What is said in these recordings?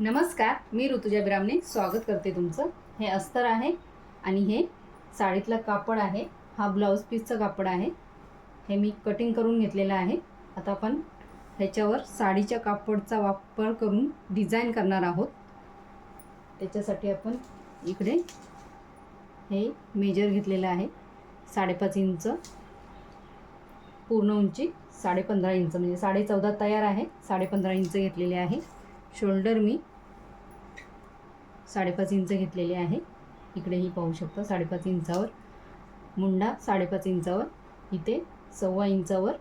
नमस्कार मी ऋतुजा बिरामने स्वागत करते तुमचं. हे अस्तर आहे आणि हे साडीतलं कापड आहे. हा ब्लाऊज पीसचं कापड आहे. हे मी कटिंग करून घेतलेलं आहे. आता आपण ह्याच्यावर साडीच्या कापडचा वापर करून डिझाईन करणार आहोत. त्याच्यासाठी आपण इकडे हे मेजर घेतलेलं आहे. साडेपाच इंच पूर्ण उंची साडेपंधरा इंच म्हणजे साडे चौदा तयार आहे. साडेपंधरा इंच घेतलेले आहे. शोल्डर मी साडेपाच इंच घेतलेले आहे. इकडेही पाहू शकता साडेपाच इंचावर मुंडा साडेपाच इंचावर इथे सव्वा इंचावर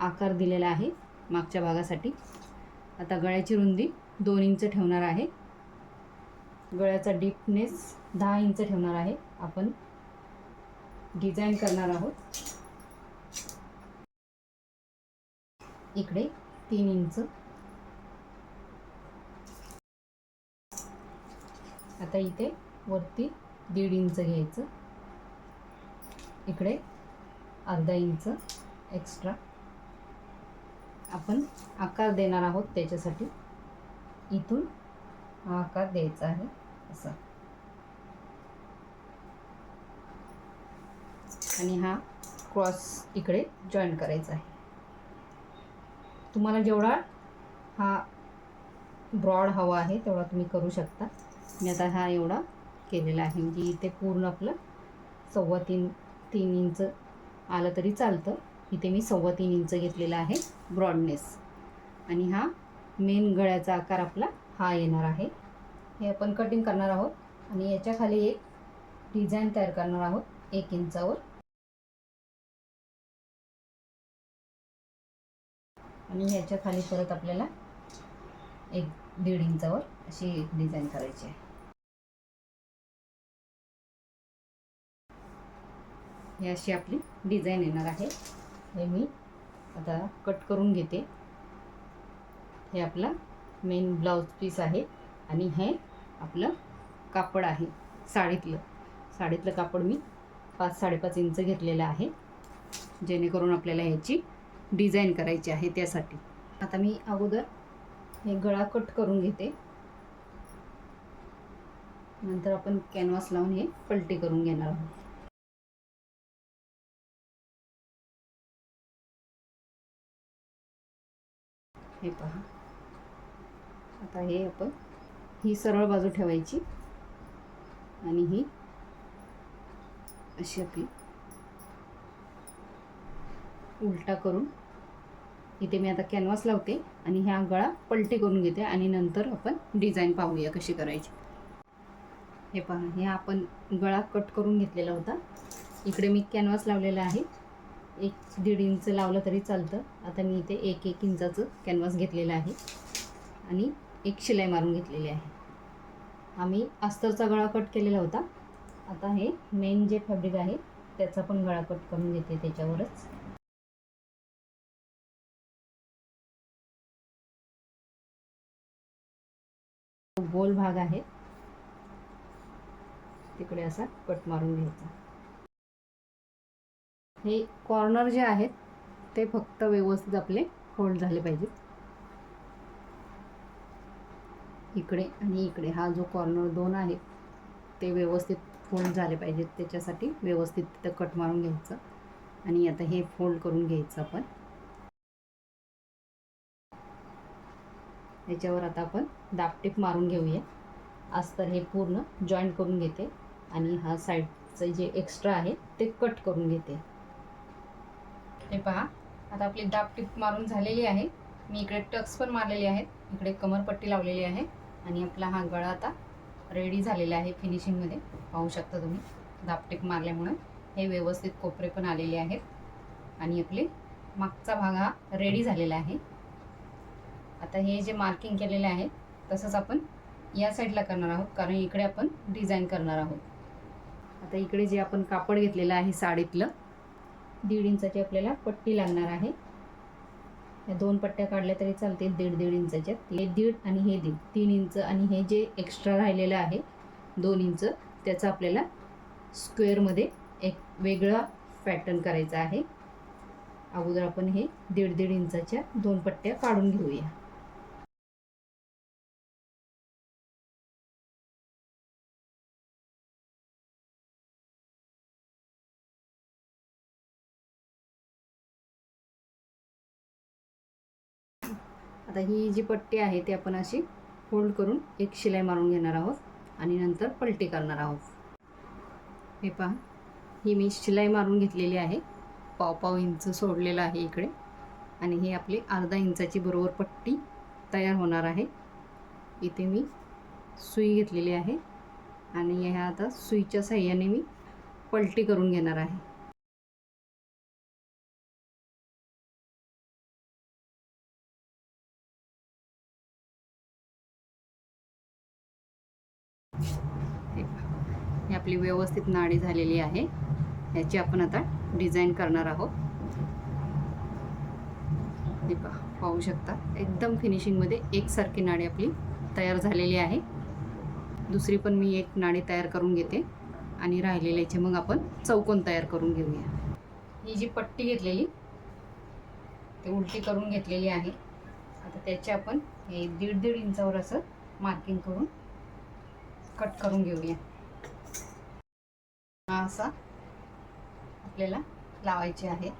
आकार दिलेला आहे मागच्या भागासाठी. आता गळ्याची रुंदी दोन इंच ठेवणार आहे. गळ्याचा डीपनेस दहा इंच ठेवणार आहे. आपण डिझाईन करणार आहोत. इकडे तीन इंच आता इथे वरती दीड इंच घ्यायचं. इकडे अर्धा इंच एक्स्ट्रा आपण आकार देणार आहोत त्याच्यासाठी. इथून हा आकार द्यायचा आहे असा. आणि हा क्रॉस इकडे जॉईन करायचा आहे. तुम्हाला जेवढा हा ब्रॉड हवा आहे तेवढा तुम्ही करू शकता. मी आता हा एवढा केलेला आहे. म्हणजे इथे पूर्ण आपलं सव्वा तीन तीन इंच आलं तरी चालतं. इथे मी सव्वा तीन इंच घेतलेला आहे ब्रॉडनेस आणि हा मेन गळ्याचा आकार आपला हा येणार आहे. हे आपण कटिंग करणार आहोत. आणि याच्या खाली एक डिझाईन तयार करणार आहोत एक इंचावर. आणि ह्याच्या खाली परत आपल्याला एक दीड इंचावर अशी डिझाईन करायची आहे. ही अशी आपली डिझाईन येणार आहे. हे मी आता कट करून घेते. हे आपला मेन ब्लाऊज पीस आहे आणि हे आपलं कापड आहे साडीतलं. साडीतलं कापड मी पाच साडेपाच इंच घेतलेलं आहे. जेणेकरून आपल्याला ह्याची डिझाईन करायची आहे त्यासाठी. आता मी अगोदर हे गळा कट करून घेते. नंतर आपण कॅनव्हास लावून हे पलटी करून घेणार आहोत. हे पहा. आता हे आपण ही सरळ बाजू ठेवायची. आणि ही अशी आपली उलटा करून इथे मी आता कॅनव्हास लावते आणि ह्या गळा पलटी करून घेते आणि नंतर आपण डिझाईन पाहूया कशी करायची. हे पहा हे आपण गळा कट करून घेतलेला होता. इकडे मी कॅनव्हास लावलेला आहे. एक दीड इंच लावलं तरी चालतं. आता मी इथे एक एक इंचाचं कॅनव्हास घेतलेलं आहे. आणि एक शिलाई मारून घेतलेली आहे. आम्ही अस्तरचा गळा कट केलेला होता. आता हे मेन जे फॅब्रिक आहे त्याचा पण गळा कट करून घेते त्याच्यावरच. गोल भाग आहे. तिकडे असा कट मारून घ्यायचा. हे कॉर्नर जे आहेत ते फक्त व्यवस्थित आपले फोल्ड झाले पाहिजेत. इकडे आणि इकडे हा जो कॉर्नर दोन आहे ते व्यवस्थित फोल्ड झाले पाहिजेत. त्याच्यासाठी व्यवस्थित तिथं कट मारून घ्यायचं आणि आता हे फोल्ड करून घ्यायचं आपण. याच्यावर आता आपण दापटीप मारून घेऊया. अस्तर हे पूर्ण जॉईन करून घेते आणि हा साईडचं जे एक्स्ट्रा आहे ते कट करून घेते. हे पहा. आता आपली दापटीप मारून झालेली आहे. मी इकडे टक्स पण मारलेले आहेत. इकडे कमरपट्टी लावलेली आहे. आणि आपला हा गळा आता रेडी झालेला आहे फिनिशिंगमध्ये पाहू शकता तुम्ही दापटीप मारल्यामुळे. हे व्यवस्थित कोपरे पण आलेले आहेत. आणि आपले मागचा भाग हा रेडी झालेला आहे. आता हे जे मार्किंग केलेले आहे तसंच आपण या साईडला करणार आहोत. कारण इकडे आपण डिझाईन करणार आहोत. आता इकडे जे आपण कापड घेतलेलं आहे साडीतलं दीड इंचाची आपल्याला पट्टी लागणार आहे. या दोन पट्ट्या काढल्या तरी चालतील दीड दीड इंचाच्या. हे दीड आणि हे दीड तीन इंच आणि हे जे एक्स्ट्रा राहिलेलं आहे दोन इंच त्याचं आपल्याला स्क्वेअरमध्ये एक वेगळा पॅटर्न करायचा आहे. अगोदर आपण हे दीड दीड इंचाच्या दोन पट्ट्या काढून घेऊया. आता ही जी पट्टी आहे ती आपण अशी फोल्ड करून एक शिलाई मारून घेणार आहोत आणि नंतर पलटी करणार आहोत. हे पहा ही मी शिलाई मारून घेतलेली आहे. पाव पाव इंच सोडलेलं आहे इकडे. आणि ही आपली अर्धा इंचाची बरोबर पट्टी तयार होणार आहे. इथे मी सुई घेतलेली आहे. आणि ह्या आता सुईच्या साह्याने मी पलटी करून घेणार आहे. हे ही आपली व्यवस्थित नाडी झालेली आहे. ह्याची आपण आता डिझाईन करणार आहोत. हे पहा पाहू शकता एकदम फिनिशिंगमध्ये एकसारखी नाडी आपली तयार झालेली आहे. दुसरी पण मी एक नाडी तयार करून घेते आणि राहिलेल्याचे मग आपण चौकोन तयार करून घेऊया. ही जी पट्टी घेतलेली ती उलटी करून घेतलेली आहे. आता त्याचे आपण हे दीड दीड इंचावर असं मार्किंग करून कट करून घेऊया. हा असा आपल्याला लावायची आहे.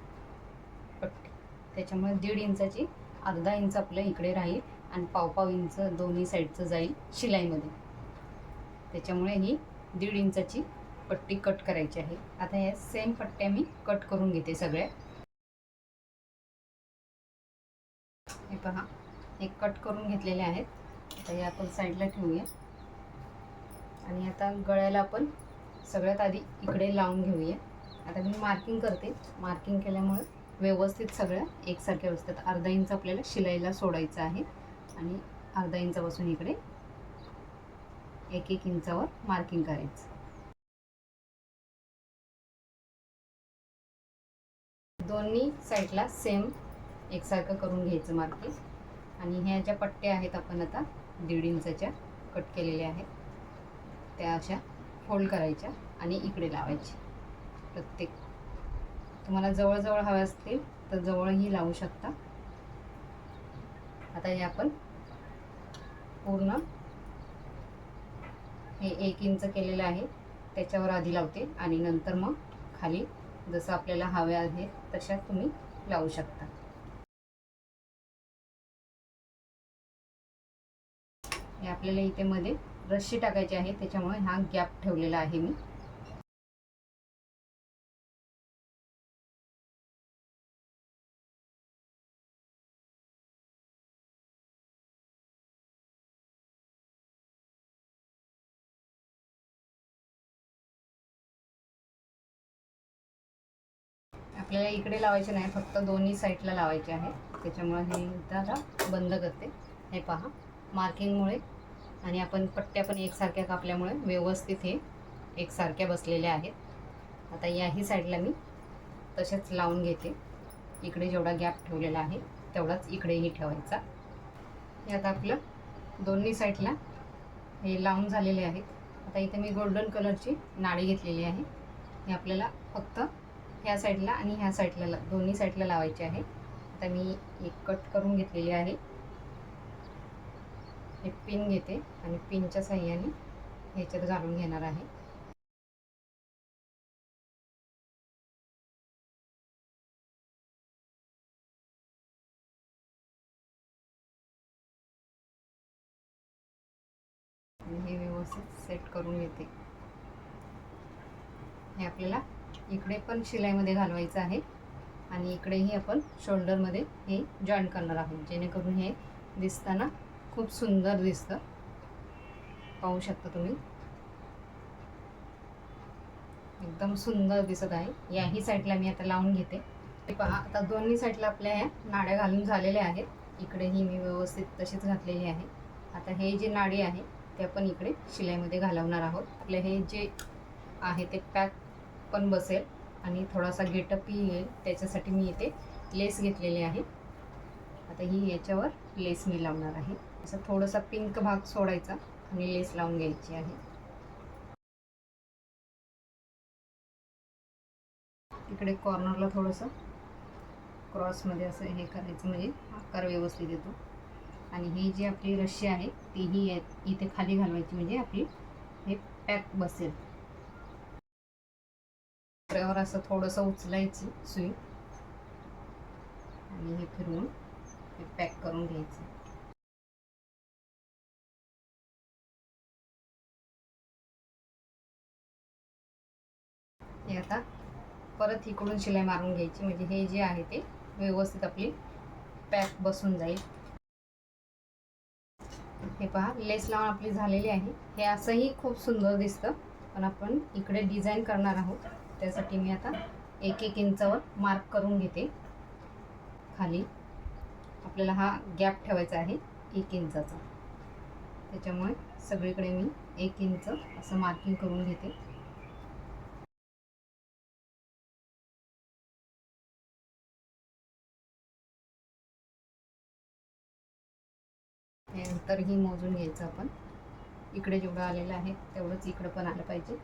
पट्टी त्याच्यामुळे दीड इंचाची अर्धा इंच आपल्या इकडे राहील आणि पावपाव इंच दोन्ही साईडचं जाईल शिलाईमध्ये. त्याच्यामुळे ही दीड इंचाची पट्टी कट करायची आहे. आता या सेम पट्ट्या मी कट करून घेते सगळ्या. हे पहा हे कट करून घेतलेले आहेत. आता हे आपण साईडला ठेवूया. आणि आता गळ्याला आपण सगळ्यात आधी इकडे लावून घेऊया. आता मी मार्किंग करते. मार्किंग केल्यामुळे व्यवस्थित सगळ्या एकसारख्या व्यवस्थित. अर्धा इंच आपल्याला शिलाईला सोडायचं आहे. आणि अर्धा इंचापासून इकडे एक एक इंचावर मार्किंग करायचं. दोन्ही साईडला सेम एकसारखं करून घ्यायचं मार्किंग आणि ह्या ज्या पट्ट्या आहेत आपण आता दीड इंचाच्या कट केलेल्या आहेत त्या अशा फोल्ड करायच्या आणि इकडे लावायची. प्रत्येक. तुम्हाला जवळजवळ हव्या असतील तर जवळही लावू शकता. आता हे आपण पूर्ण हे एक इंच केलेलं आहे. त्याच्यावर आधी लावते आणि नंतर मग खाली जसं आपल्याला हव्या आहे तशा तुम्ही लावू शकता. हे आपल्याला इथे मध्ये रस्सी टाकायची आहे त्याच्यामुळे हा गॅप ठेवलेला आहे मी. आपल्याला इकडे लावायचे नाही फक्त दोन्ही साईडला लावायचे आहे. त्याच्यामुळे हे जरा बंद करते. हे पहा मार्किंगमुळे आणि आपण पट्ट्या पण एकसारख्या कापल्यामुळे व्यवस्थित हे एकसारख्या बसलेल्या आहेत. आता याही साईडला मी तसेच लावून घेते. इकडे जेवढा गॅप ठेवलेला आहे तेवढाच इकडेही ठेवायचा. हे आता आपलं दोन्ही साईडला हे लावून झालेले आहेत. आता इथे मी गोल्डन कलरची नाडी घेतलेली आहे. हे आपल्याला फक्त ह्या साईडला आणि ह्या साईडला ला- दोन्ही साईडला लावायचे आहे. आता मी एक कट करून घेतलेली आहे. हे पिन घेते आणि पिनच्या साह्याने ह्याच्यात घालून घेणार आहे. हे व्यवस्थित सेट करून घेते. हे आपल्याला इकडे पण शिलाईमध्ये घालवायचं आहे आणि इकडेही आपण शोल्डरमध्ये हे जॉईन करणार आहोत जेणेकरून हे दिसताना खूप सुंदर दिसतं. पाहू शकता तुम्ही. एकदम सुंदर दिसत आहे. याही साईडला मी आता लावून घेते. ते पहा आता दोन्ही साईडला आपल्या ह्या नाड्या घालून झालेल्या आहेत. इकडेही मी व्यवस्थित तशीच घातलेली आहे. आता हे जे नाडी आहे ते आपण इकडे शिलाईमध्ये घालवणार आहोत. आपले हे जे आहे ते पॅक पण बसेल आणि थोडासा गेटअपही येईल. त्याच्यासाठी मी इथे लेस घेतलेली आहे. आता ही याच्यावर लेस मी लावणार आहे. असं थोडासा पिंक भाग सोडायचा आणि लेस लावून घ्यायची आहे. इकडे कॉर्नरला थोडंसं क्रॉसमध्ये असं हे करायचं म्हणजे आकार व्यवस्थित येतो. आणि ही जी आपली रशी आहे तीही इथे खाली घालवायची म्हणजे आपली हे पॅक बसेल. त्यावर असं थोडंसं उचलायची सुई आणि हे फिरवून हे पॅक करून घ्यायचं. आता. परत इकडून शिलाई मारून घ्यायची. म्हणजे हे जे आहे ते व्यवस्थित आपली पॅक बसून जाईल. हे पहा लेस लावून आपली झालेली आहे. हे असंही खूप सुंदर दिसतं. पण आपण इकडे डिझाईन करणार आहोत. त्यासाठी मी आता एक एक इंचावर मार्क करून घेते. खाली आपल्याला हा गॅप ठेवायचा आहे एक इंचाचा. त्याच्यामुळे सगळीकडे मी एक इंच असं मार्किंग करून घेते. नंतरही मोजून घ्यायचं आपण. इकडे जेवढं आलेलं आहे तेवढंच इकडं पण आलं पाहिजे.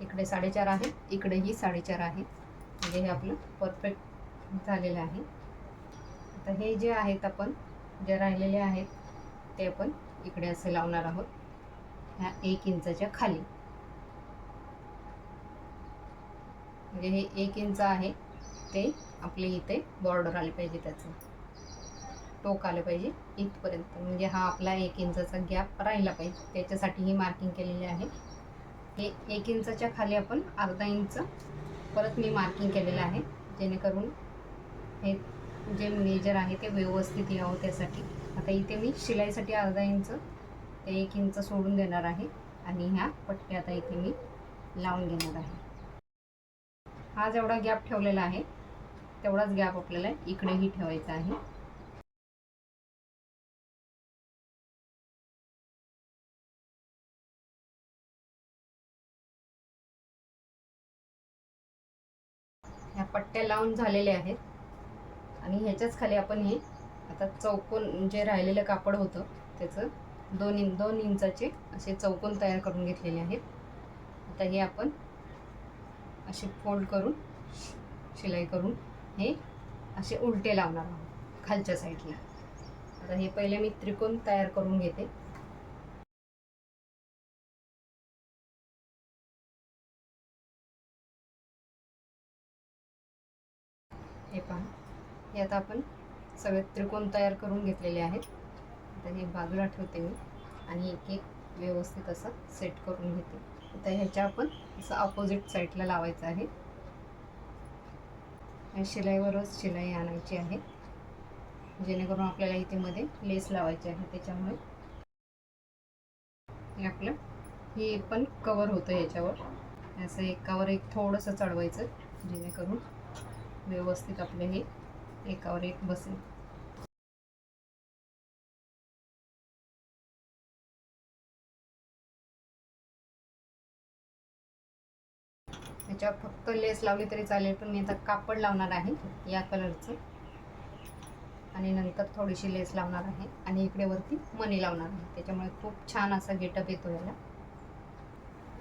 इकडे साडेचार आहे इकडेही साडेचार आहे. म्हणजे हे आपलं परफेक्ट झालेलं आहे. आता हे जे आहेत आपण जे राहिलेले आहेत ते आपण इकडे असे लावणार आहोत. ह्या एक इंचाच्या खाली. म्हणजे हे एक इंच आहे ते आपले इथे बॉर्डर आले पाहिजे त्याचं. टोक आलं पाहिजे इथपर्यंत. म्हणजे हा आपला एक इंचाचा गॅप राहिला पाहिजे. त्याच्यासाठी ही मार्किंग केलेली आहे. हे एक इंचाच्या खाली आपण अर्धा इंच परत मी मार्किंग केलेलं आहे. जेणेकरून हे जे मेजर आहे ते व्यवस्थित यावं त्यासाठी. आता इथे मी शिलाईसाठी अर्धा इंच ते एक इंच सोडून देणार आहे. आणि ह्या पट्ट्या आता इथे मी लावून घेणार आहे. हा जेवढा गॅप ठेवलेला आहे तेवढाच गॅप आपल्याला इकडेही ठेवायचा आहे. ह्या पट्ट्या लावून झालेल्या आहेत. आणि ह्याच्याच खाली आपण हे आता चौकोन जे राहिलेलं कापड होतं त्याचं दोन इंच दोन इंचाचे असे चौकोन तयार करून घेतलेले आहेत. आता हे आपण असे फोल्ड करून शिलाई करून हे असे उलटे लावणार आहोत खालच्या साईडला. आता हे पहिले मी त्रिकोण तयार करून घेते. हे आता आपण सगळे त्रिकोण तयार करून घेतलेले आहेत. आता हे बाजूला ठेवते मी आणि एक एक व्यवस्थित असं सेट करून घेते. आता ह्याच्या आपण असं अपोजिट साईडला लावायचं आहे. शिलाईवरच शिलाई आणायची आहे. जेणेकरून आपल्याला इथे मध्ये लेस लावायची आहे. त्याच्यामुळे आपलं हे पण कवर होतं याच्यावर. असं एकावर एक थोडंसं चढवायचं जेणेकरून व्यवस्थित आपले हे एकावर एक बसेल. याच्यावर फक्त लेस लावली तरी चालेल पण मी आता कापड लावणार आहे या कलरचं आणि नंतर थोडीशी लेस लावणार आहे. आणि इकडे वरती मनी लावणार आहे. त्याच्यामुळे खूप छान असा गेटअप येतो याला.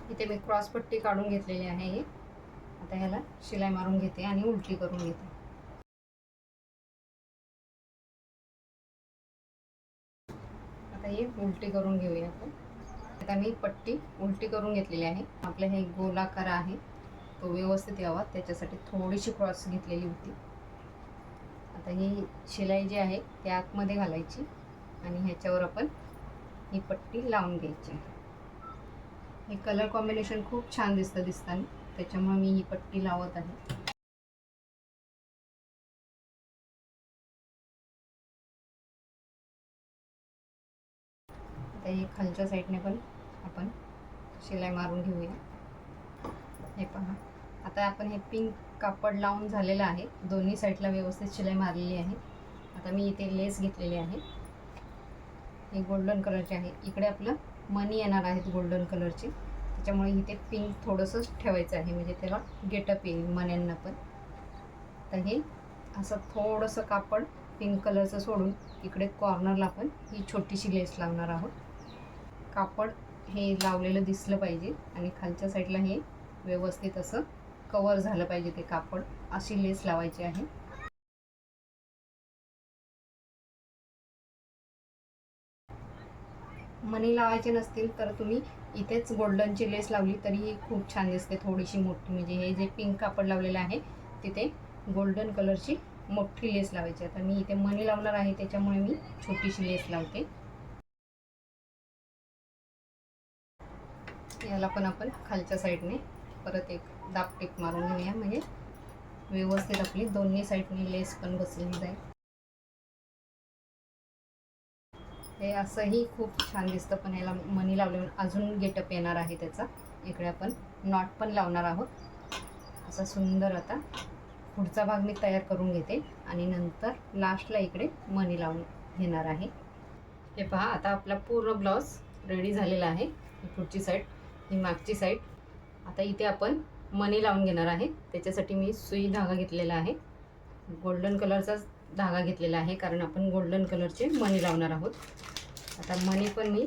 इथे मी क्रॉस पट्टी काढून घेतलेली आहे हे. आता ह्याला शिलाई मारून घेते आणि उलटी करून घेते. आता हे उलटी करून घेऊया आपण. आता मी पट्टी उलटी करून घेतलेली आहे. आपलं हे गोलाकार आहे. तो व्यवस्थित यावा. त्याच्यासाठी थोडीशी क्रॉस घेतलेली होती. आता ही शिलाई जी आहे ती आतमध्ये घालायची आणि ह्याच्यावर आपण ही पट्टी लावून घ्यायची. हे कलर कॉम्बिनेशन खूप छान दिसतं दिसताना. त्याच्यामुळे मी ही पट्टी लावत आहे. आता हे खालच्या साईडने पण आपण शिलाई मारून घेऊया. हे पहा. आता आपण हे पिंक कापड लावून झालेलं आहे. दोन्ही साईडला व्यवस्थित शिलाई मारलेली आहे. आता मी इथे लेस घेतलेली आहे. हे गोल्डन कलरचे आहे. इकडे आपलं मनी येणार आहेत गोल्डन कलरचे त्याच्यामुळे इथे पिंक थोडंसंच ठेवायचं आहे. म्हणजे त्याला गेटअप येईल मण्यांना पण. तर हे असं थोडंसं कापड पिंक कलरचं सोडून इकडे कॉर्नरला आपण ही छोटीशी लेस लावणार आहोत. कापड हे लावलेलं दिसलं पाहिजे आणि खालच्या साईडला हे व्यवस्थित असं कवर झालं पाहिजे ते कापड. अशी लेस लावायची आहे. मनी लावायचे नसतील तर तुम्ही इथेच गोल्डनची लेस लावली तरीही खूप छान दिसते थोडीशी मोठी. म्हणजे हे जे पिंक कापड लावलेलं आहे तिथे गोल्डन कलरची मोठी लेस लावायची आता मी इथे मनी लावणार आहे त्याच्यामुळे मी छोटीशी लेस लावते. याला पण आपण खालच्या साईडने परत एक दापटीप मारून घेऊया. म्हणजे व्यवस्थित आपली दोन्ही साईडने लेस पण बसलेली जाईल हे असंही खूप छान दिसतं पण याला मनी लावल्यावर अजून गेटअप येणार आहे त्याचा. इकडे आपण नॉट पण लावणार आहोत. असा सुंदर आता पुढचा भाग मी तयार करून घेते आणि नंतर लास्टला इकडे मनी लावून घेणार आहे. हे पहा आता आपला पूर्ण ब्लाऊज रेडी झालेला आहे. पुढची साईड ही मागची साईड आता इथे आपण मनी लावून घेणार आहे. त्याच्यासाठी मी सुई धागा घेतलेला आहे. गोल्डन कलरचाच धागा घेतलेला आहे कारण आपण गोल्डन कलरचे मणी लावणार आहोत. आता मनी पण मी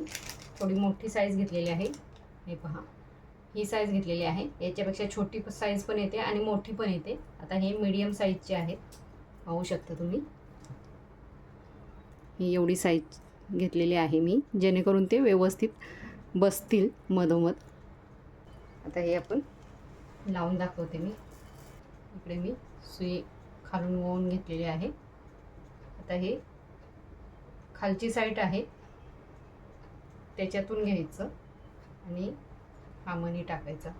थोडी मोठी साईज घेतलेली आहे. हे पहा. ही साईज घेतलेली आहे. याच्यापेक्षा छोटी साईज पण येते आणि मोठी पण येते. आता हे मीडियम साईजचे आहे पाहू शकता तुम्ही. ही एवढी साईज घेतलेली आहे मी जेणेकरून ते व्यवस्थित बसतील मधोमध. आता हे आपण लावून दाखवते मी. इकडे मी सुई खालून ओवून घेतलेली आहे. आता हे खालची साईट आहे. त्याच्यातून घ्यायचं आणि हा मणी टाकायचा.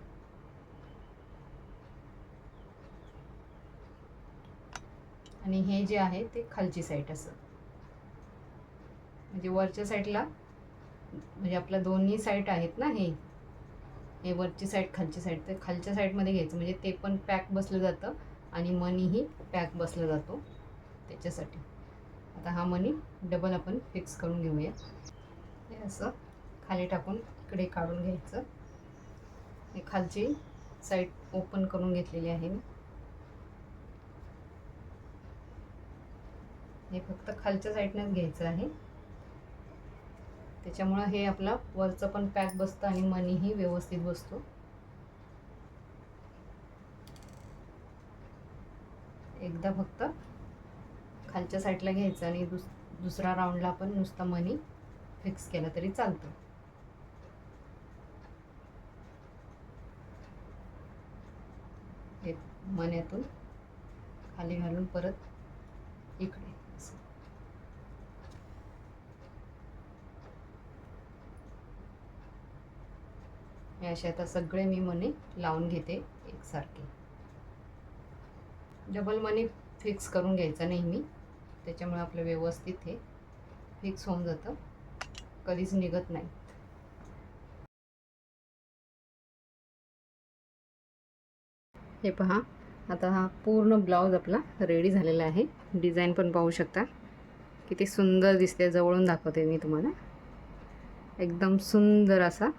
आणि हे जे आहे ते खालची साईट असं. म्हणजे वरच्या साईडला म्हणजे आपल्या दोन्ही साईट आहेत ना हे हे वरची साईड खालची साईड तर खालच्या साईडमध्ये घ्यायचं. म्हणजे ते पण पॅक बसलं जातं आणि मनीही पॅक बसला जातो त्याच्यासाठी. आता हा मनी डबल आपण फिक्स करून घेऊया. हे असं खाली टाकून इकडे काढून घ्यायचं. हे खालची साईड ओपन करून घेतलेली आहे मी. हे फक्त खालच्या साईडनंच घ्यायचं आहे. त्याच्यामुळं हे आपला वरचं पण पॅक बसतं आणि मनीही व्यवस्थित बसतो. एकदा फक्त खालच्या साईडला घ्यायचं आणि दुस दुसरा राऊंडला आपण नुसतं मनी फिक्स केलं तरी चालतं. हे मण्यातून खाली घालून परत इकडे. असे आता सगळे मी मनी लावून घेते एकसारखे. डबल मनी फिक्स करून घ्यायचा नेहमी त्याच्यामुळे आपलं व्यवस्थित हे फिक्स होऊन जातं. कधीच निघत नाही. हे पहा आता हा पूर्ण ब्लाऊज आपला रेडी झालेला आहे. डिझाईन पण पाहू शकता. किती सुंदर दिसते जवळून दाखवते मी तुम्हाला. एकदम सुंदर असा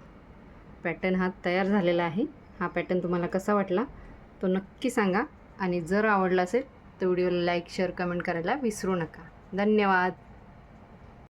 पॅटर्न हा तयार झालेला आहे. हा पॅटर्न तुम्हाला कसा वाटला तो नक्की सांगा आणि जर आवडला असेल तर व्हिडिओला लाईक शेअर कमेंट करायला विसरू नका. धन्यवाद.